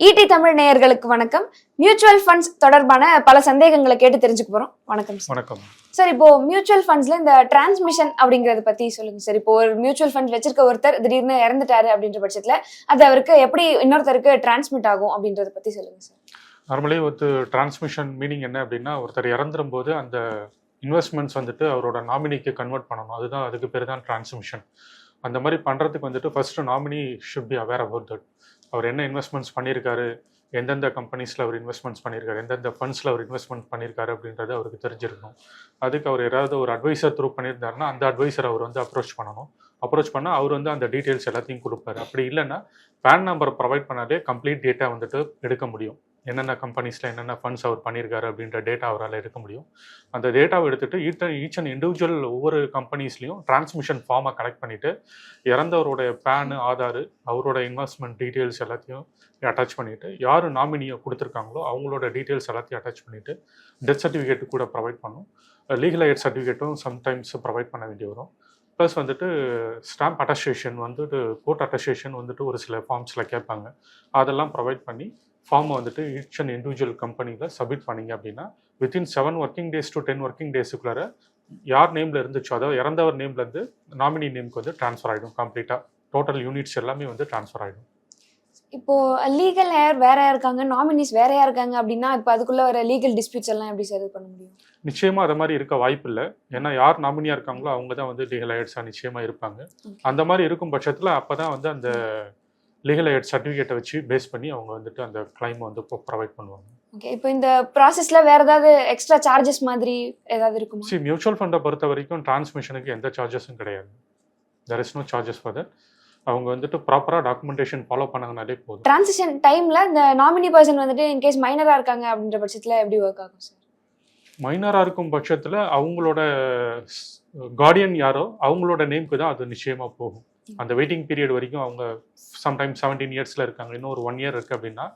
ED Tamil நேயர்களுக்கு வணக்கம். Mutual funds தொடர்பான பல சந்தேகங்களை கேட்டு தெரிஞ்சுக்க போறோம். வணக்கம் வணக்கம். சார் இப்போ மியூச்சுவல் ஃபண்ட்ஸ்ல இந்த டிரான்ஸ்மிஷன் அப்படிங்கறத பத்தி சொல்லுங்க சார். இப்போ ஒரு மியூச்சுவல் ஃபண்ட் வச்சிருக்க ஒருத்தர் திடீர்னு இறந்துட்டாரு அப்படின்ற பட்சத்துல அது அவருக்கு எப்படி இன்னொருத்தருக்கு டிரான்ஸ்மிட் ஆகும் அப்படின்றத பத்தி சொல்லுங்க சார். நார்மலி ஒரு டிரான்ஸ்மிஷன் மீனிங் என்ன அப்படின்னா ஒருத்தர் இறந்துரும் போது அந்த இன்வெஸ்ட்மெண்ட்ஸ் வந்துட்டு அவரோட நாமினிக்கு கன்வெர்ட் பண்ணணும். அதுதான் அதுக்கு பேர் தான் டிரான்ஸ்மிஷன் அந்த மாதிரி பண்ணுறதுக்கு வந்துட்டு first nominee should be aware about that அவர் என்ன இன்வெஸ்ட்மெண்ட்ஸ் பண்ணியிருக்காரு எந்தெந்த கம்பெனிஸில் அவர் இன்வெஸ்ட்மெண்ட்ஸ் பண்ணியிருக்காரு எந்தெந்த ஃபண்ட்ஸில் அவர் இன்வெஸ்ட்மெண்ட் பண்ணியிருக்காரு அப்படின்றது அவருக்கு தெரிஞ்சிருக்கணும். அதுக்கு அவர் ஏதாவது ஒரு அட்வைசர் த்ரூ பண்ணியிருந்தாருன்னா அந்த அட்வைசர் அவர் வந்து அப்ரோச் பண்ணணும். அப்ரோச் பண்ணால் அவர் வந்து அந்த டீட்டெயில்ஸ் எல்லாத்தையும் கொடுப்பாரு. அப்படி இல்லைன்னா பேன் நம்பர் ப்ரொவைட் பண்ணாலே கம்ப்ளீட் டேட்டா வந்துட்டு எடுக்க முடியும். என்னென்ன கம்பெனிஸில் என்னென்ன ஃபண்ட்ஸ் அவர் பண்ணியிருக்காரு அப்படின்ற டேட்டா அவரால் எடுக்க முடியும். அந்த டேட்டாவை எடுத்துகிட்டு ஈட்ட ஈச் அண்ட் இண்டிவிஜுவல் ஒவ்வொரு கம்பெனிஸ்லையும் டிரான்ஸ்மிஷன் ஃபார்மை கலெக்ட் பண்ணிவிட்டு இறந்தவருடைய பேனு ஆதார் அவரோட இன்வெஸ்ட்மெண்ட் டீட்டெயில்ஸ் எல்லாத்தையும் அட்டாச் பண்ணிவிட்டு யார் நாமினியை கொடுத்துருக்காங்களோ அவங்களோட டீட்டெயில்ஸ் எல்லாத்தையும் அட்டாச் பண்ணிவிட்டு டெத் சர்டிஃபிகேட்டு கூட ப்ரொவைட் பண்ணும். லீகல் எய்ட் சர்டிஃபிகேட்டும் சம்டைம்ஸ் ப்ரொவைட் பண்ண வேண்டி வரும். ப்ளஸ் வந்துட்டு ஸ்டாம்ப் அட்டஸ்டேஷன் வந்துட்டு கோர்ட் அட்டஸ்டேஷன் வந்துட்டு ஒரு சில ஃபார்ம்ஸில் கேட்பாங்க. அதெல்லாம் ப்ரொவைட் பண்ணி ஃபார்மை வந்துட்டு ஈச் அண்ட் இண்டிவிஜுவல் கம்பெனியில் சப்மிட் பண்ணீங்க அப்படின்னா within seven working days to ten working டேஸுக்குள்ளார யார் நேமில் இருந்துச்சோ அதாவது இறந்தவர் நேம்லேருந்து நாமினி நேமுக்கு வந்து ட்ரான்ஸ்ஃபர் ஆகிடும் கம்ப்ளீட்டாக டோட்டல் யூனிட்ஸ் எல்லாமே வந்து ட்ரான்ஸ்ஃபர் ஆகிடும் இப்போ லீகல் ஹேர் வேறையா இருக்காங்க? நாமினிஸ் வேறையா இருக்காங்க அப்படின்னா இப்போ அதுக்குள்ள வர லீகல் டிஸ்பியூட்ஸ் எல்லாம் எப்படி சார் பண்ண முடியும்? நிச்சயமாக அது மாதிரி இருக்க வாய்ப்பு இல்லை. ஏன்னா யார் நாமினியாக இருக்காங்களோ அவங்க தான் வந்து லீகல் எய்ட்ஸாக நிச்சயமாக இருப்பாங்க. அந்த மாதிரி இருக்கும் பட்சத்தில் அப்போ தான் வந்து அந்த லீகல் எய்ட் சர்டிஃபிகேட்டை வச்சு பேஸ் பண்ணி அவங்க வந்துட்டு அந்த கிளைமை வந்து ப்ரொவைட் பண்ணுவாங்க. ஓகே இப்போ இந்த ப்ராசஸ்ல வேற ஏதாவது எக்ஸ்ட்ரா சார்ஜஸ் மாதிரி ஏதாவது இருக்குமா? சி மியூச்சுவல் ஃபண்டை பொறுத்த வரைக்கும் டிரான்ஸ்மிஷனுக்கு எந்த சார்ஜஸும் கிடையாது. There is no charges for that அவங்க வந்துட்டு ப்ராப்பராக டாக்குமெண்டேஷன் ஃபாலோ பண்ணாங்கனாலே போதும். டிரான்சிஷன் டைம்ல இந்த நாமினி பர்சன் வந்துட்டு இன்கேஸ் மைனரா இருக்காங்க அப்படின்ற பட்சத்துல எப்படி ஒர்க் ஆகும் சார் மைனராக இருக்கும் பட்சத்தில் அவங்களோட கார்டியன் யாரோ அவங்களோட நேம்க்கு தான் அது நிச்சயமாக போகும். அந்த வெயிட்டிங் பீரியட் வரைக்கும் அவங்க சம்டைம்ஸ் செவன்டீன் இயர்ஸில் இருக்காங்க. இன்னும் ஒரு ஒன் இயர் இருக்குது அப்படின்னா.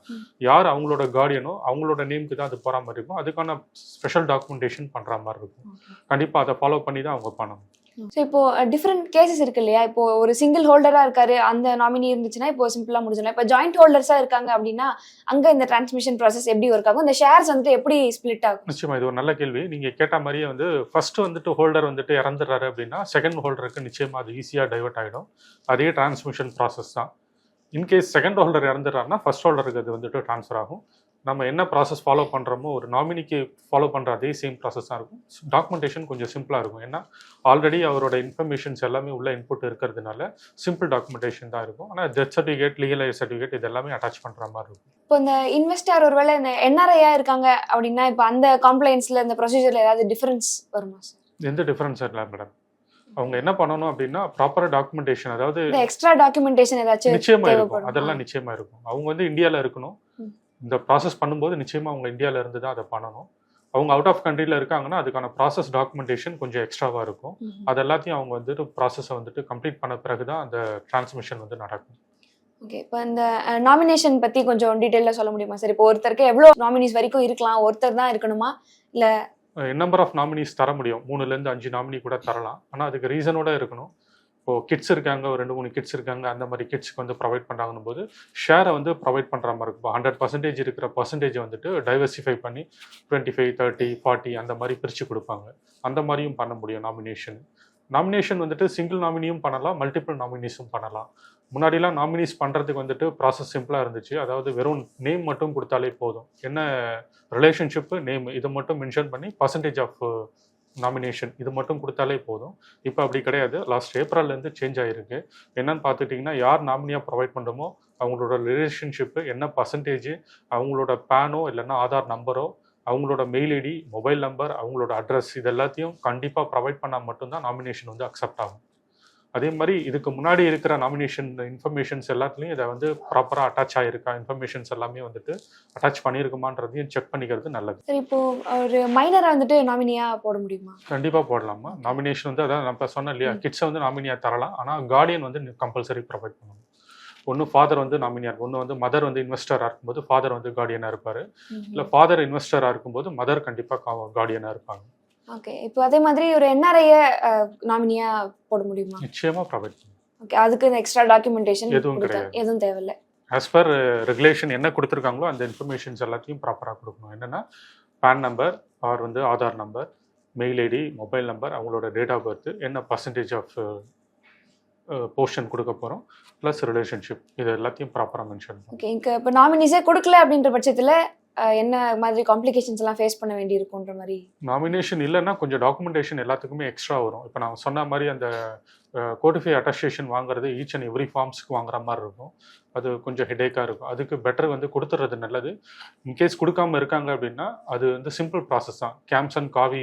யார் அவங்களோட கார்டியனோ அவங்களோட நேம்க்கு தான் அது போகிற மாதிரி இருக்கும். அதுக்கான ஸ்பெஷல் டாக்குமெண்டேஷன் பண்ணுற மாதிரி இருக்கும். கண்டிப்பாக அதை ஃபாலோ பண்ணி தான் அவங்க பண்ணணும். ஸோ இப்போ டிஃப்ரெண்ட் கேசஸ் இருக்கு இல்லையா? இப்போ ஒரு சிங்கிள் ஹோல்டரா இருக்காரு அந்த நாமினி இருந்துச்சுன்னா இப்போ சிம்பிளா முடிஞ்சிடும் இப்போ ஜாயிண்ட் ஹோல்டர்ஸா இருக்காங்க அப்படின்னா அங்க இந்த டிரான்ஸ்மிஷன் ப்ராசஸ் எப்படி ஒர்க் ஆகும்? இந்த ஷேர்ஸ் வந்துட்டு எப்படி ஸ்பிளிட் ஆகும்? நிச்சயமா இது ஒரு நல்ல கேள்வி. நீங்க கேட்ட மாதிரியே வந்து ஃபர்ஸ்ட் வந்துட்டு ஹோல்டர் வந்துட்டு இறந்துடுறாரு அப்படின்னா செகண்ட் ஹோல்டருக்கு நிச்சயமா அது ஈஸியா டைவர்ட் ஆகிடும் அதே டிரான்ஸ்மிஷன் ப்ராசஸ் தான். இன்கேஸ் செகண்ட் ஹோல்டர் இறந்துடுறாருன்னா ஃபர்ஸ்ட் ஹோல்டருக்கு அது வந்துட்டு ட்ரான்ஸ்ஃபர் ஆகும். நம்ம என்ன ப்ராசஸ் ஃபாலோ பண்ணுறோமோ ஒரு நாமினிக்கு ஃபாலோ பண்ணுற அதே சேம் ப்ராசஸ் தான் இருக்கும். டாக்குமெண்டேஷன் கொஞ்சம் சிம்பிளாக இருக்கும். ஏன்னா ஆல்ரெடி அவரோட இன்ஃபர்மேஷன்ஸ் எல்லாமே உள்ள இன்புட் இருக்கிறதுனால சிம்பிள் டாக்குமெண்டேஷன் தான் இருக்கும். ஆனால் டெத் சர்டிஃபிகேட் லீகல் சர்டிஃபிகேட் இது எல்லாமே அட்டாச் பண்ணுற மாதிரி இருக்கும். இப்போ இந்த இன்வெஸ்டர் ஒருவேளை இந்த என்ஆர்ஐயா இருக்காங்க அப்படின்னா இப்போ அந்த காம்ப்ளைண்ட்ஸ்ல இந்த ப்ரொசீஜர்ல ஏதாவது டிஃபரன்ஸ் வருமா சார் எந்த டிஃபரன்ஸ் இல்லை மேடம் அவங்க என்ன பண்ணணும் அப்படின்னா ப்ராப்பராக டாக்குமெண்டேஷன் அதாவது எக்ஸ்ட்ரா டாக்குமெண்டேஷன் ஏதாச்சும் நிச்சயமா இருக்கும். அதெல்லாம் நிச்சயமா இருக்கும். அவங்க வந்து இந்தியால இருக்கணும். இந்த ப்ராசஸ் பண்ணும்போது நிச்சயமா அவங்க இந்தியால இருந்து தான் அதை பண்ணணும். அவங்க அவுட் ஆஃப் கண்ட்ரில இருக்காங்கன்னா அதுக்கான ப்ராசஸ் டாக்குமெண்டேஷன் கொஞ்சம் எக்ஸ்ட்ராவா இருக்கும். அது எல்லாத்தையும் அவங்க வந்துட்டு ப்ராசஸை வந்துட்டு கம்ப்ளீட் பண்ண பிறகு தான் அந்த டிரான்ஸ்மிஷன் வந்து நடக்கும். ஓகே இப்போ இந்த நாமினேஷன் பத்தி கொஞ்சம் டீட்டெயிலாக சொல்ல முடியுமா சார் இப்போ ஒருத்தருக்கு எவ்வளோ நாமினிஸ் வரைக்கும் இருக்கலாம் ஒருத்தர் தான் இருக்கணுமா? இல்ல நம்பர் ஆஃப் நாமினிஸ் தர முடியும். மூணுல இருந்து அஞ்சு நாமினி கூட தரலாம். ஆனா அதுக்கு ரீசனோட இருக்கணும். இப்போ கிட்ஸ் இருக்காங்க ஒரு ரெண்டு மூணு கிட்ஸ் இருக்காங்க அந்த மாதிரி கிட்ஸ்க்கு வந்து ப்ரொவைட் பண்ணுறாங்கன்னு போது ஷேரை வந்து ப்ரொவைட் பண்ணுற மாதிரி இருக்கும். ஹண்ட்ரட் பர்சன்டேஜ் இருக்கிற பர்சன்டேஜ் வந்துட்டு டைவர்சிஃபை பண்ணி டுவெண்ட்டி ஃபைவ் தேர்ட்டி ஃபார்ட்டி அந்த மாதிரி பிரித்து கொடுப்பாங்க. அந்த மாதிரியும் பண்ண முடியும் நாமினேஷன் நாமினேஷன் வந்துட்டு சிங்கிள் நாமினியும் பண்ணலாம் மல்டிபிள் நாமினிஸும் பண்ணலாம். முன்னாடிலாம் நாமினிஸ் பண்ணுறதுக்கு வந்துட்டு ப்ராசஸ் சிம்பிளாக இருந்துச்சு. அதாவது வெறும் நேம் மட்டும் கொடுத்தாலே போதும். என்ன ரிலேஷன்ஷிப்பு நேம் இதை மட்டும் மென்ஷன் பண்ணி பர்சன்டேஜ் ஆஃப் நாமினேஷன் இது மட்டும் கொடுத்தாலே போதும். இப்போ அப்படி கிடையாது. லாஸ்ட் ஏப்ரல்லேருந்து சேஞ்ச் ஆகிருக்கு என்னன்னு பார்த்துட்டிங்கன்னா யார் நாமினியாக ப்ரொவைட் பண்ணுறோமோ அவங்களோட ரிலேஷன்ஷிப்பு என்ன பர்சன்டேஜ் அவங்களோட பேனோ இல்லைன்னா ஆதார் நம்பரோ அவங்களோட மெயில் ஐடி மொபைல் நம்பர் அவங்களோட அட்ரஸ் இது எல்லாத்தையும் கண்டிப்பாக ப்ரொவைட் பண்ணால் மட்டும்தான் நாமினேஷன் வந்து அக்செப்ட் ஆகும். அதே மாதிரி இதுக்கு முன்னாடி இருக்கிற நாமினேஷன் இன்ஃபர்மேஷன்ஸ் எல்லாத்துலேயும் இதை வந்து ப்ராப்பராக அட்டாச் ஆகிருக்கா இன்ஃபர்மேஷன்ஸ் எல்லாமே வந்துட்டு அட்டாச் பண்ணியிருக்குமான்றதையும் செக் பண்ணிக்கிறது நல்லது. சரி இப்போ ஒரு மைனரை வந்துட்டு நாமினியா போட முடியுமா? கண்டிப்பாக போடலாமா நாமினேஷன் வந்து அதான் நம்ம சொன்னேன் இல்லையா. கிட்ஸை வந்து நாமினியாக தரலாம். ஆனால் கார்டியன் வந்து கம்பல்சரி ப்ரொவைட் பண்ணணும். ஒன்று ஃபாதர் வந்து நாமினியாக இருக்கும். ஒன்று வந்து மதர் வந்து இன்வெஸ்டராக இருக்கும்போது ஃபாதர் வந்து கார்டியனாக இருப்பார். இல்லை ஃபாதர் இன்வெஸ்டராக இருக்கும்போது மதர் கண்டிப்பாக கார்டியனாக இருப்பாங்க. ஓகே இப்போ அதே மாதிரி ஒரு என்ஆர்ஐய நாமினியா போட முடியுமா? நிச்சயமாக ப்ரொவைட் ஓகே அதுக்கு எக்ஸ்ட்ரா டாக்குமெண்டேஷன் எதுவும் கிடையாது. எதுவும் தேவையில்ல. ஆஸ் பர் ரெகுலேஷன் என்ன கொடுத்துருக்காங்களோ அந்த இன்ஃபர்மேஷன்ஸ் எல்லாத்தையும் ப்ராப்பராக கொடுக்கணும். என்னென்னா பேன் நம்பர் ஆர் வந்து Aadhaar number mail ID mobile number அவங்களோட டேட் ஆஃப் பர்த் என்ன பர்சன்டேஜ் ஆஃப் போர்ஷன் கொடுக்க போகிறோம் ப்ளஸ் ரிலேஷன்ஷிப் இது எல்லாத்தையும் ப்ராப்பராக மென்ஷன் ஓகே இங்க இப்போ நாமினிஸே கொடுக்கல அப்படின்ற பட்சத்துல என்ன மாதிரி காம்ப்ளிகேஷன்ஸ் எல்லாம் ஃபேஸ் பண்ண வேண்டி இருக்குன்ற மாதிரி? நாமினேஷன் இல்லைன்னா கொஞ்சம் டாக்குமெண்டேஷன் எல்லாத்துக்குமே எக்ஸ்ட்ரா வரும். இப்போ நான் சொன்ன மாதிரி அந்த கோட்டிஃபை அட்டஸ்டேஷன் வாங்குறது ஈச் அண்ட் எவ்ரி ஃபார்ம்ஸ்க்கு வாங்குற மாதிரி இருக்கும். அது கொஞ்சம் ஹெடேக்காக இருக்கும். அதுக்கு பெட்டர் வந்து கொடுத்துறது நல்லது. இன்கேஸ் கொடுக்காம இருக்காங்க அப்படின்னா அது வந்து சிம்பிள் ப்ராசஸ் தான். அண்ட் காவி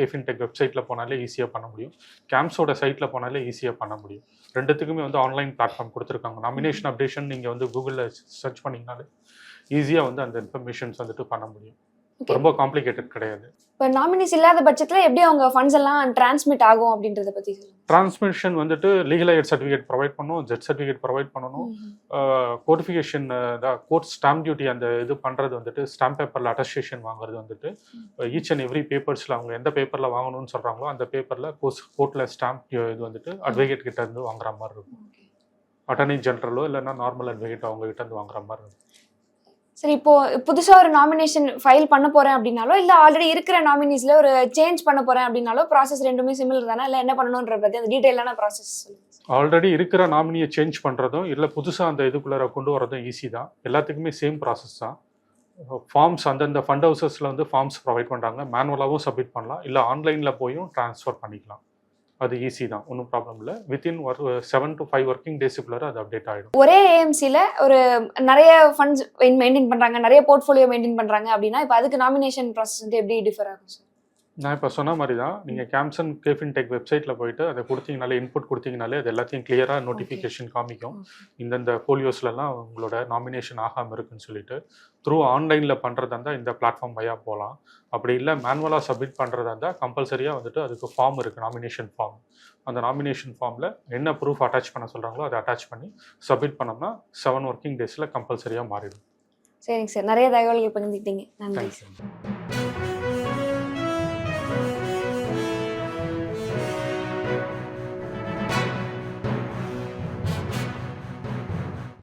கேஃபின் டெக் வெப்சைட்டில் போனாலே ஈஸியாக பண்ண முடியும். கேம்ஸோட சைட்டில் போனாலே ஈஸியாக பண்ண முடியும். ரெண்டுத்துக்குமே வந்து ஆன்லைன் பிளாட்ஃபார்ம் கொடுத்துருக்காங்க. நாமினேஷன் அப்டேஷன் நீங்கள் வந்து கூகுளில் சர்ச் பண்ணிங்கனாலே ஈஸியாக வந்து அந்த இன்ஃபர்மேஷன்ஸ் வந்துட்டு பண்ண முடியும். ரொம்ப காம்ப்ளிகேட்டட் கிடையாது. இப்போ நாமினிஸ் இல்லாத பட்சத்துல எப்படி அவங்க ஃபண்ட்ஸ் எல்லாம் டிரான்ஸ்மிட் ஆகும் அப்படின்றத பத்தி சொல்லுங்க. டிரான்ஸ்மிஷன் வந்துட்டு லீகல் எய்ட் சர்டிஃபிகேட் ப்ரொவைட் பண்ணணும். ஜெட் சர்டிஃபிகேட் ப்ரொவைட் பண்ணணும் கோடிஃபிகேஷன் கோர்ட் ஸ்டாம்ப் டியூட்டி அந்த இது பண்ணுறது வந்துட்டு ஸ்டாம்ப் பேப்பரில் அட்டஸ்டேஷன் வாங்குறது வந்துட்டு ஈச் அண்ட் எவ்ரி பேப்பர்ஸில் அவங்க எந்த பேப்பரில் வாங்கணும்னு சொல்கிறாங்களோ அந்த பேப்பரில் கோர்ஸ் கோர்ட்டில் ஸ்டாம்ப் இது வந்துட்டு அட்வொகேட் கிட்ட இருந்து வாங்குற மாதிரி இருக்கும். அட்டர்னி ஜென்ரலோ இல்லைன்னா நார்மல் அட்வொகேட் அவங்க கிட்ட இருந்து வாங்குற மாதிரி இருக்கும். சரி இப்போ புதுசா ஒரு நாமினேஷன் ஃபைல் பண்ண போறேன் அப்படின்னாலோ இல்ல ஆல்ரெடி இருக்கிற நாமினிஸ்ல ஒரு சேஞ்ச் பண்ண போறேன் அப்படின்னாலோ ப்ராசஸ் ரெண்டுமே சிமிலர் தானே? இல்ல என்ன பண்ணணும்ன்ற பத்தி அந்த டீட்டெயிலான ப்ராசஸ் ஆல்ரெடி இருக்கிற நாமினியை சேஞ்ச் பண்ணுறதும் இல்லை புதுசாக அந்த இதுக்குள்ளே கொண்டு வரதும் ஈஸி தான். எல்லாத்துக்குமே சேம் ப்ராசஸ் தான். ஃபார்ம்ஸ் அந்தந்த ஃபண்ட் ஹவுசஸில் வந்து ஃபார்ம்ஸ் ப்ரொவைட் பண்ணுறாங்க மேனுவலாகவும் சப்மிட் பண்ணலாம். இல்லை ஆன்லைனில் போயும் ட்ரான்ஸ்ஃபர் பண்ணிக்கலாம். அது ஈஸி தான். ஒன்றும் ப்ராப்ளம் இல்லை. வித்தின் ஒரு செவன் டு ஃபைவ் ஒர்க்கிங் டேஸுக்குள்ளார அது அப்டேட் ஆகிடும் ஒரே ஏஎம்சியில் ஒரு நிறைய ஃபண்ட்ஸ் மெயின்டைன் பண்றாங்க. நிறைய போர்ட்ஃபோலியோ மெயின்டைன் பண்றாங்க அப்படின்னா இப்போ அதுக்கு நாமினேஷன் ப்ராசஸ் வந்து எப்படி டிஃபர் ஆகும் சார் நான் இப்போ சொன்ன மாதிரி தான் நீங்கள் கேம்சன் கேஃபின் டெக் வெப்சைட்டில் போயிட்டு அதை கொடுத்தீங்கனாலே இன்புட் கொடுத்தீங்கனாலே அது எல்லாத்தையும் கிளியராக நோட்டிஃபிகேஷன் காமிக்கும். இந்தந்த ஃபோலியோஸ்லலாம் உங்களோட நாமினேஷன் ஆகாமல் இருக்குன்னு சொல்லிட்டு த்ரூ ஆன்லைனில் பண்ணுறதா இருந்தால் இந்த பிளாட்ஃபார்ம் வழியாக போகலாம் அப்படி இல்லை மேனுவலாக சப்மிட் பண்ணுறதா இருந்தால் கம்பல்சரியாக வந்துட்டு அதுக்கு ஃபார்ம் இருக்குது நாமினேஷன் ஃபார்ம் அந்த நாமினேஷன் ஃபார்மில் என்ன ப்ரூஃப் அட்டாச் பண்ண சொல்கிறாங்களோ அதை அட்டாச் பண்ணி சப்மிட் பண்ணோம்னா செவன் ஒர்க்கிங் டேஸில் கம்பல்சரியாக மாறிடும். சரிங்க சார். நிறைய தகவல்கள் பகிர்ந்துக்கிட்டீங்க. நன்றி.